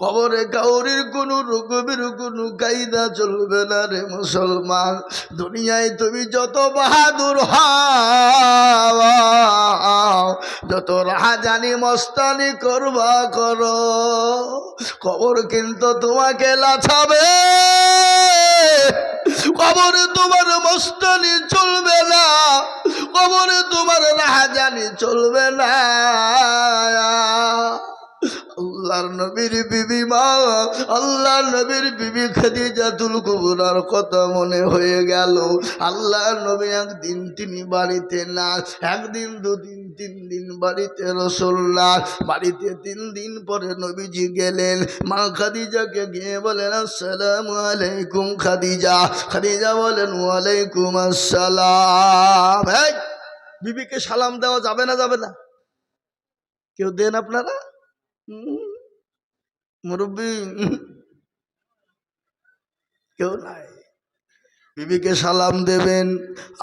কবরে কাউরির কোনো রকমের কোনো কায়দা চলবে না রে মুসলমান। দুনিয়ায় তুমি যত বাহাদুর হও, যত রাহাজানি মস্তানি করবা করো কবর কিন্তু তোমাকে লাছাবে কবরে তোমার মস্তানি চলবে না কবরে তোমার রাহাজানি চলবে না। আল্লাহর নবীর বিবি মা, আল্লাহর নবীর বিবি খাদিজাতুল কুবরার কথা মনে হয়ে গেল। আল্লাহর নবী একদিন তিনি বাড়িতে না, একদিন দুদিন, তিন দিন বাড়িতে রসোল্লা বাড়িতে তিন দিন পরে নবীজি গেলেন। মা খাদিজাকে গিয়ে বলেন, আসসালাম আলাইকুম খাদিজা। খাদিজা বলেন, ওয়ালাইকুম আসসালাম। বিবিকে সালাম দেওয়া যাবে না যাবে না? কেউ দেন আপনারা? মুরব্বী কেউ নাই। বিবিকে সালাম দেবেন,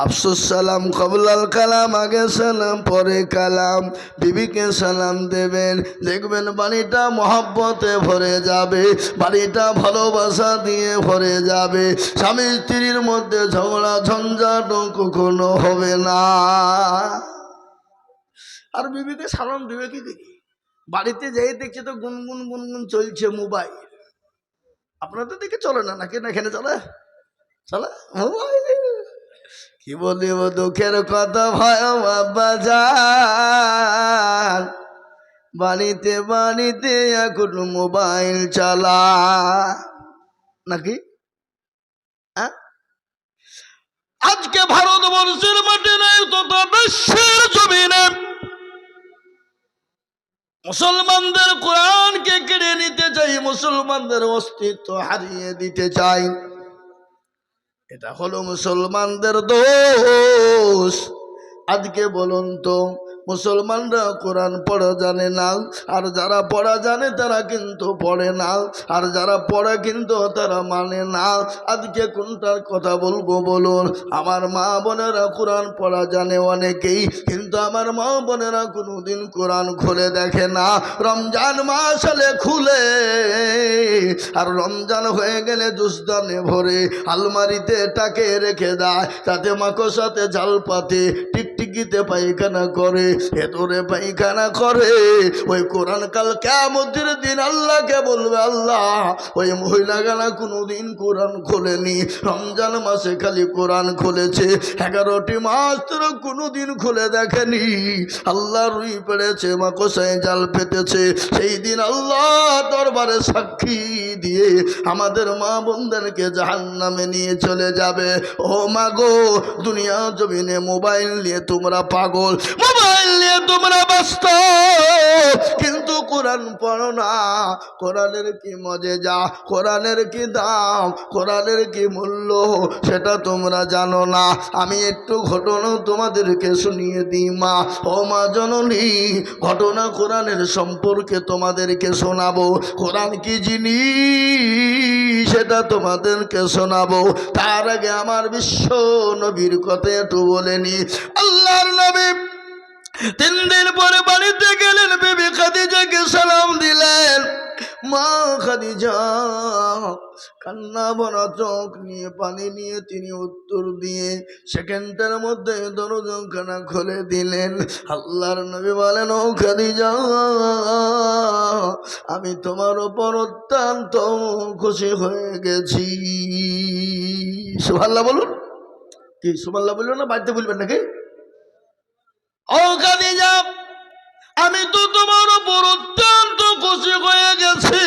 আফসোস সালাম, কবলাল কালাম, আগে সালাম, পরে কালাম। বিবিকে সালাম দেবেন, দেখবেন বাড়িটা মহব্বতে ভরে যাবে, বাড়িটা ভালোবাসা দিয়ে ভরে যাবে। স্বামী স্ত্রীর মধ্যে ঝগড়া, ঝঞ্ঝাট কখনো হবে না। আর বিবিকে সালাম দেবে কি দেখি? বাড়িতে যেই দেখছে তো গুনগুন গুনগুন চলছে মোবাইল। আপনার তো দেখে চলে না, নাকি? না এখানে চলে? চলে? মোবাইল? কি বলিব দুঃখের কথা ভয় যান বাড়িতে বাড়িতে এখন মোবাইল চালা। নাকি? হ্যাঁ? আজকে ভারতবর্ষের মাঠে নাই, তথা বিশ্বের জমিনে মুসলমানদের কোরআনকে কেড়ে নিতে চাই, মুসলমানদের অস্তিত্ব হারিয়ে দিতে চাই। এটা হলো মুসলমানদের দোষ। আজকে বলুন তো মুসলমানরা কোরআন পড়া জানে না, আর যারা পড়া জানে তারা কিন্তু পড়ে না, আর যারা পড়ে কিন্তু তারা মানে না। আজকে কোনটার কথা বলব বলুন? আমার মা বোনেরা কোরআন পড়া জানে অনেকেই, কিন্তু আমার মা বোনেরা কোনোদিন কোরআন খুলে দেখে না। রমজান মাস হলে খুলে, আর রমজান হয়ে গেলে জুসদানে ভরে আলমারিতে টাকে রেখে দেয়, তাতে মাকসাতে জাল পাতে টিকটিকিতে পায়খানা করে, ভেতরে পায়খানা করে। ওই কোরআন কাল কেমতের দিন আল্লাহকে বলবে, আল্লাহ, ওই মহিলা গানা কোনোদিন কোরআন খোলেনি। রমজান মাসে খালি কোরআন খুলেছে। এগারোটি মাস তোর কোনোদিন খুলে দেখেনি। আল্লাহ রুই পেড়েছে, মাকসায় জাল পেতেছে সেই দিন আল্লাহ দরবারে সাক্ষী দিয়ে আমাদের মা বোনদেরকে জাহান নামে নিয়ে চলে যাবে। ও মাগো দুনিয়া জমিনে মোবাইল নিয়ে তোমরা পাগল। মোবাইল নিয়ে তোমরা ব্যস্ত। কিন্তু কোরআন পড়ো না। কোরআনের কি মজে যা কোরআনের কি দাম? কোরআনের কি মূল্য? সেটা তোমরা জানো না। আমি একটু ঘটনা তোমাদেরকে শুনিয়ে দিই, মা। ও মা জননী, ঘটনা কোরআনের সম্পর্কে তোমাদেরকে শোনাবো। কোরআন কি জিনিস? সেটা তোমাদেরকে শোনাবো। তার আগে আমার বিশ্ব নবীর কথা একটু বলেনি আল্লাহর নবী তিন দিন পরে বাড়িতে গেলেন, বিবি খাদিজাকে সালাম দিলেন। মা খাদিজা, কান্না ভরা চোখ নিয়ে, পানি নিয়ে তিনি উত্তর দিয়ে সেকেন্ডের মধ্যে দরজাখানা খুলে দিলেন। আল্লাহর নবী বলেন, ও খাদিজা, আমি তোমার ওপর অত্যন্ত খুশি হয়ে গেছি। সুভাল্লাহ বলুন। কি সুভাল্লাহ বলুন না, বাড়িতে বলবেন নাকি? আমি তো তোমার উপর অত্যন্ত খুশি হয়ে গেছি।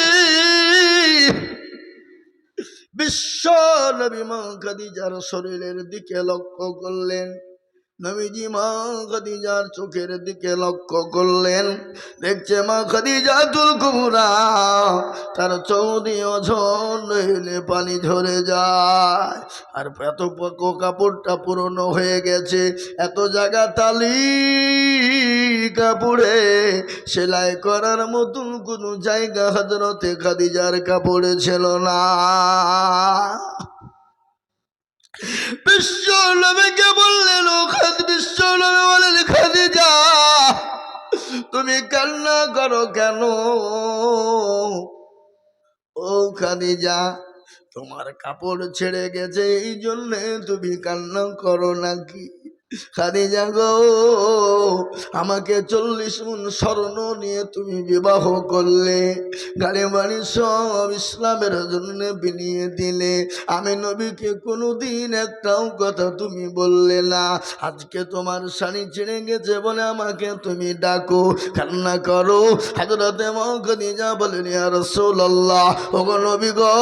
বিশ্ব নবী মা খাদিজার শরীরের দিকে লক্ষ্য করলেন। নবীজি মা খাদিজার চোখের দিকে লক্ষ্য করলেন। দেখছে মা খাদিজা তুল কুমরা তার চৌদি অঝন নইলে পানি ঝরে যায়। আর এত কাপড়টা পুরনো হয়ে গেছে, এত জায়গা তালি কাপড়ে। সেলাই করার মতন কোনো জায়গা হজরতে খাদিজার কাপড়ে ছিল না। বিশ্ব তুমি কান্না করো কেন? ও খাদিজা, তোমার কাপড় ছেড়ে গেছে, এই জন্যে তুমি কান্না করো নাকি? খাদিজা গো, আমাকে চল্লিশ মন স্বর্ণ নিয়ে তুমি বিবাহ করলে। গাড়ি বাড়ি সব ইসলামের জন্য বিনিয়ে দিলে। আমি নবীকে কোনোদিন একটাও কথা তুমি বললে না। আজকে তোমার শাড়ি ছিঁড়ে গেছে বলে আমাকে তুমি ডাকো, কান্না করো। হাজরাতে মা বলেন আর রসুল্লাহ ওগো নবী গো,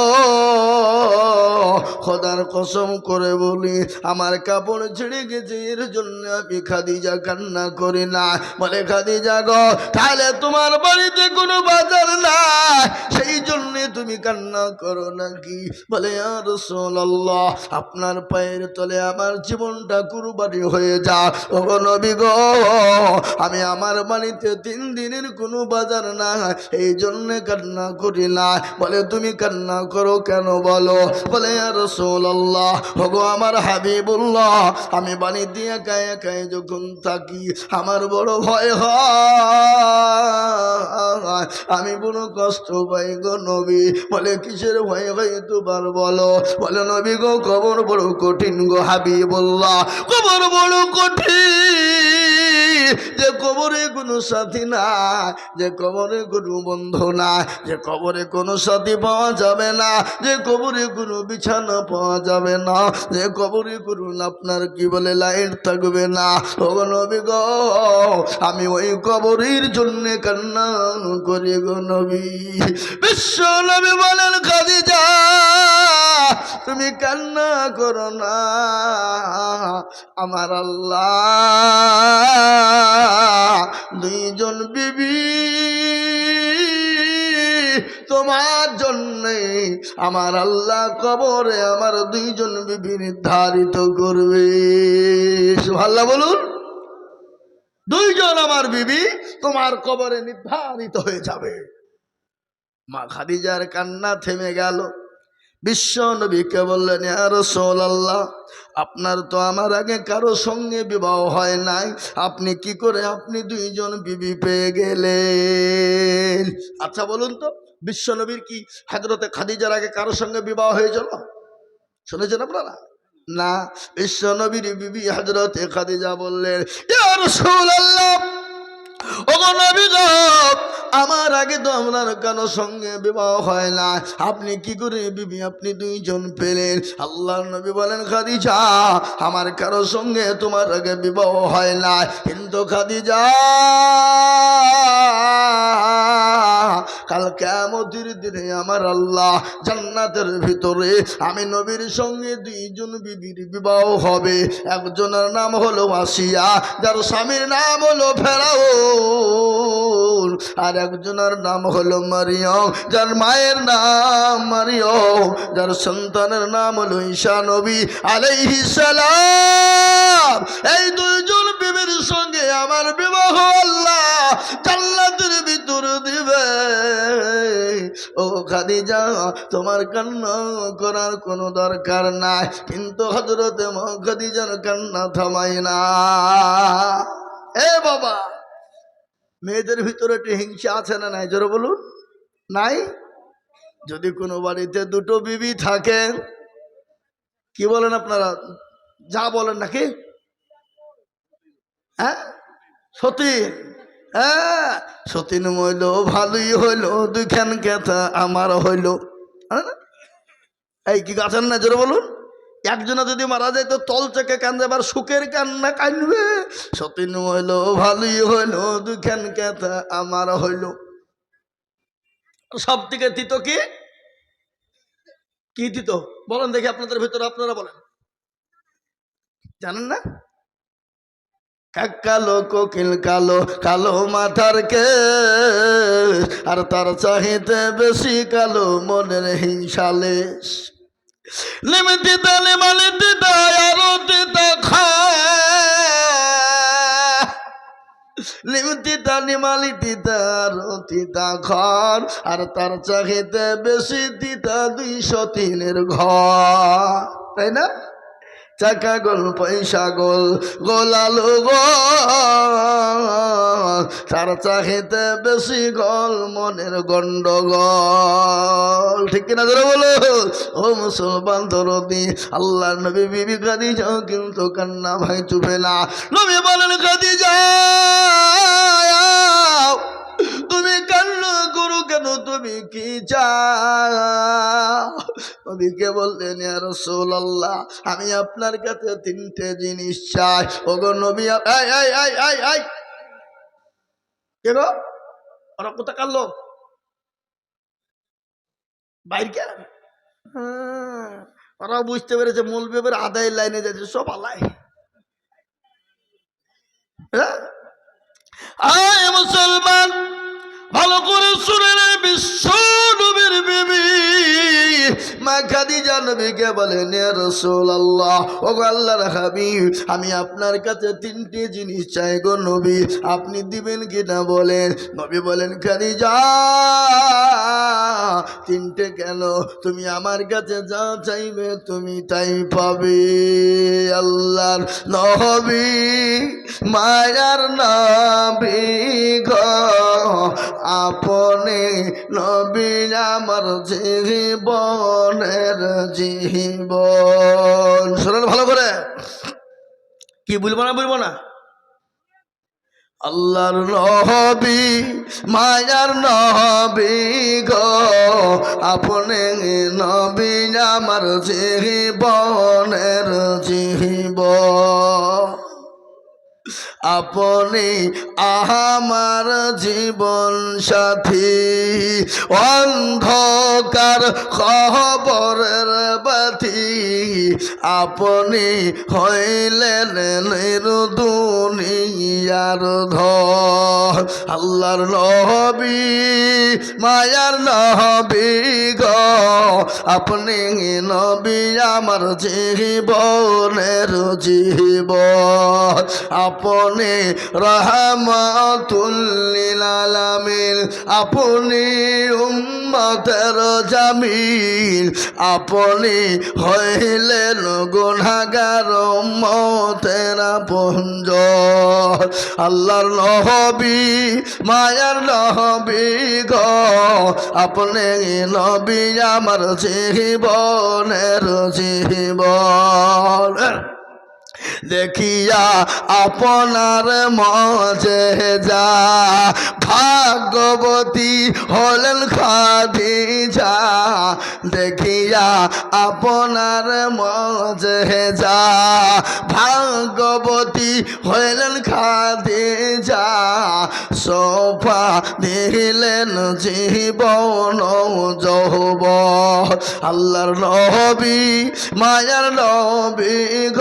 খোদার কসম করে বলি, আমার কাপড় ছিঁড়ে গেছে এর জন্য আমি খাদিজা কান্না করি না। বলে, খাদিজা গো, তাহলে তোমার বাড়িতে কোনো বাজার না সেই জন্যে তুমি কান্না করো নাকি? বলে আর আল্লাহ আপনার পায়ের তলে আমার জীবনটা কুরবানি হয়ে যা ওগো নবী গো, আমি আমার বাড়িতে তিন দিনের কোনো বাজার না এই জন্যে কান্না করি না। বলে, তুমি কান্না করো কেন বলো? বলে আর আল্লাহ ওগো আমার হাবিবুল্লাহ, আমি বাড়িতে একা একাই যখন থাকি, আমার বড় ভয় হয়। আমি বড় কষ্ট পাই গো নবী। বলে, কিসের ভয় হয় তোমার বলো? বলে, নবী গো, কবর বড় কঠিন গো হাবিবুল্লাহ। কবর বড় কঠিন। যে কবরে কোনো সাথী না যে কবরে কোনো বন্ধু না যে কবরে কোনো সাথী পাওয়া যাবে না, যে কবরে কোনো বিছানা পাওয়া যাবে না, যে কবরে কোনো আপনার কি বলে লাইট থাকবে না। ও নবী গো, আমি ওই কবরের জন্য কান্না করি গো নবী। বিশ্ব নবী বলেন, খাদিজা, তুমি কান্না করো না। আমার আল্লাহ আমার আল্লাহ কবরে আমার দুইজন বিবি নির্ধারিত করবে। আল্লাহ বলুন। দুইজন আমার বিবি তোমার কবরে নির্ধারিত হয়ে যাবে। মা খাদিজার কান্না থেমে গেল। বিশ্ব নবীকে বললেন আর সোল আল্লাহ আপনার তো আমার আগে কারও সঙ্গে বিবাহ হয় নাই। আপনি কি করে আপনি দুইজন বিবি পেয়ে গেলেন? আচ্ছা বলুন তো বিশ্বনবীর কি হাজরতে খাদিজার আগে কারও সঙ্গে বিবাহ হয়েছিল? শুনেছেন আপনারা? না বিশ্ব নবীর বিবি হাজরতে খাদিজা বললেন গো, আমার আগে তো আপনার কারও সঙ্গে বিবাহ হয় না। আপনি কি করে বিবি? আপনি দুইজন পেলেন। আল্লাহ নবী বলেন, খাদিজা, আমার কারও সঙ্গে তোমার আগে বিবাহ হয় না। কিন্তু খাদিজা কাল কেমতির দিনে আমার আল্লাহ জান্নাতের ভিতরে আমি নবীর সঙ্গে দুইজন বিবির বিবাহ হবে। একজনের নাম হলো আসিয়া, যার স্বামীর নাম হলো ফেরাও আর একজনের নাম হলো মারিয়ম, যার মায়ের নাম মারিয়ম, যার সন্তানের নাম হলো ঈশা নবী আলাইহি এই দুইজন বিবির সঙ্গে আমার বিবাহ, আল্লাহ জান্নাতের ভিতর দিবে ও খাদিজা, তোমার কান্না করার কোনো দরকার নাই। কিন্তু হজরতে খাদিজার কান্না থামাই না। এ বাবা, মেয়েদের ভিতরে একটু হিংসা আছে না নাই? জোরে বলুন। নাই? যদি কোনো বাড়িতে দুটো বিবি থাকে, কি বলেন আপনারা? যা বলেন নাকি? হ্যাঁ? সতীন হ্যাঁ সতীন হইল ভালোই হইল, দুইখান কেথা, আমার হইল। এই, কি গাছেন না জোরে বলুন। একজনে যদি মারা যায়, তো তল চেকে কান্দে, আবার সুখের কান্না কান্দবে সতীন হইল ভালোই হইল দুখান কেথা, আমার হইল। সব থেকে তিত কি? কি দিত বলেন দেখি আপনাদের ভিতরে, আপনারা বলেন। জানেন না? কালো কোকিল কালো কালো মাথার কে আর তার চাহিতে বেশি কালো মনের হিংসালেশ লিমিতি তালে মানে দিদা আরও দিদা খায় লিমিতি তালি মালি দিদা আরও দিদা ঘর আর তার চাহিতে বেশি দিদা দুইশো তিনের ঘর। তাই না? টাকা গোল, পয়সা গোল, গোলালু গো তার বেশি গল মনের গন্ডগোল। ঠিক কিনা ধরে বলো? ও মুসলমান দরদি আল্লাহ নবী বিবি কাদি যাও কিন্তু কান্না ভাই চুপে না। নবী বলেন কাদি যাও তুমি কান্না করো কি বললেন আমি আপনার কাছে তিনটে জিনিস চাই। ওগো নবী কে কোথা কাটলো বাইর কে? হ্যাঁ, ওরা বুঝতে পেরেছে মূল আদায় লাইনে সব আলাই হ্যাঁ? মুসলমান ভালো করে শুনে নবীকে বলেন ইয়া রাসূলুল্লাহ ও আল্লাহর হাবিব, আমি আপনার কাছে তিনটি জিনিস চাই গো নবী, আপনি দিবেন কিনা বলেন? নবী বলেন, খাদিজা, তিনটে কেন? তুমি আমার কাছে যা চাইবে তুমি তাই পাবে, আল্লাহর নবী, মায়ার নবী গো, আপনি নবী আমার জীবনের শোনেন ভালো করে। কি বলব না বলব না? আল্লাহর নহবি মায়ার নহবি গো, আপনি নবী আমার জীবনের জীবন। আপনি আমার জীবন সাথী। অন্ধকার খবরের বাতি। আপনি হইলেন দুনিয়ার ধর। আল্লাহর নহবি মায়ার নহবি গ। আপনি নবী আমার জীবনের জীবন। আপনি রহমাতুল্লিল আলামিন, আপনি উম্মতের জামিন, আপনি হইলেন গুনাগার উম্মতের পুঞ্জ আল্লাহর নহবি মায়ার নহবি গ, আপনি নবী আমার জীবনের জীবন। দেখিয়া আপনার মজে যা। ভাগবতী হলেন খাদিজা। দেখিয়া আপনার মজে যা। ভাগবতী হলেন খাদিজা। সোফা দিলেন জীবন যৌব আল্লাহর নবী, মায়ার নবী গ।